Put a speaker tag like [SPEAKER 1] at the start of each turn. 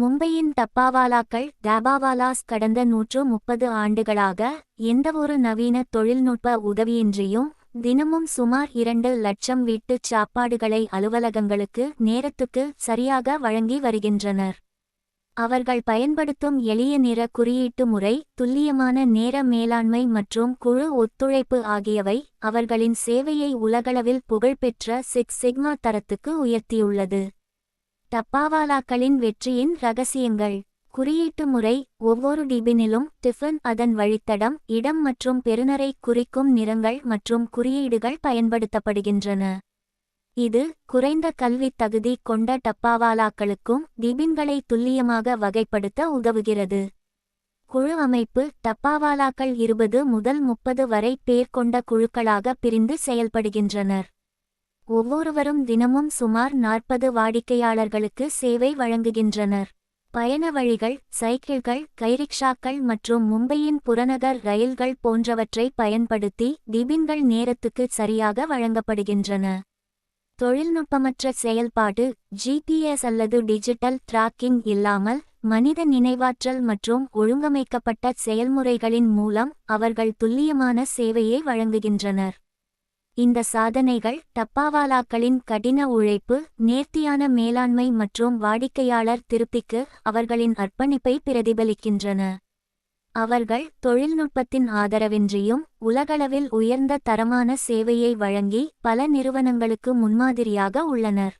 [SPEAKER 1] மும்பையின் டப்பாவாலாக்கள் டபாவாலாஸ் கடந்த நூற்று முப்பது ஆண்டுகளாக எந்தவொரு நவீன தொழில்நுட்ப உதவியின்றியும் தினமும் சுமார் இரண்டு லட்சம் வீட்டுச் சாப்பாடுகளை அலுவலகங்களுக்கு நேரத்துக்கு சரியாக வழங்கி வருகின்றனர். அவர்கள் பயன்படுத்தும் எளிய நிற குறியீட்டு முறை துல்லியமான நேர மேலாண்மை மற்றும் குழு ஒத்துழைப்பு ஆகியவை அவர்களின் சேவையை உலகளவில் புகழ்பெற்ற சிக்ஸ் சிக்மா தரத்துக்கு உயர்த்தியுள்ளது. டப்பாவாலாக்களின் வெற்றியின் ரகசியங்கள். குறியீட்டு முறை ஒவ்வொரு டிபினிலும் டிஃபன் அதன் வழித்தடம் இடம் மற்றும் பெறுநரை குறிக்கும் நிறங்கள் மற்றும் குறியீடுகள் பயன்படுத்தப்படுகின்றன. இது குறைந்த கல்வித் தகுதி கொண்ட டப்பாவாலாக்களுக்கும் டிபின்களை துல்லியமாக வகைப்படுத்த உதவுகிறது. குழு அமைப்பு டப்பாவாலாக்கள் இருபது முதல் முப்பது வரை பேர் கொண்ட குழுக்களாக பிரிந்து செயல்படுகின்றனர். ஒவ்வொருவரும் தினமும் சுமார் நாற்பது வாடிக்கையாளர்களுக்கு சேவை வழங்குகின்றனர். பயண வழிகள் சைக்கிள்கள் கைரிக்ஷாக்கள் மற்றும் மும்பையின் புறநகர் ரயில்கள் போன்றவற்றை பயன்படுத்தி டிபின்கள் நேரத்துக்கு சரியாக வழங்கப்படுகின்றன. தொழில்நுட்பமற்ற செயல்பாடு ஜிபிஎஸ் அல்லது டிஜிட்டல் டிராக்கிங் இல்லாமல் மனித நினைவாற்றல் மற்றும் ஒழுங்கமைக்கப்பட்ட செயல்முறைகளின் மூலம் அவர்கள் துல்லியமான சேவையை வழங்குகின்றனர். இந்த சாதனைகள் டப்பாவாலாக்களின் கடின உழைப்பு நேர்த்தியான மேலாண்மை மற்றும் வாடிக்கையாளர் திருப்திக்கு அவர்களின் அர்ப்பணிப்பை பிரதிபலிக்கின்றன. அவர்கள் தொழில்நுட்பத்தின் ஆதரவின்றியும் உலகளவில் உயர்ந்த தரமான சேவையை வழங்கி பல நிறுவனங்களுக்கு முன்மாதிரியாக உள்ளனர்.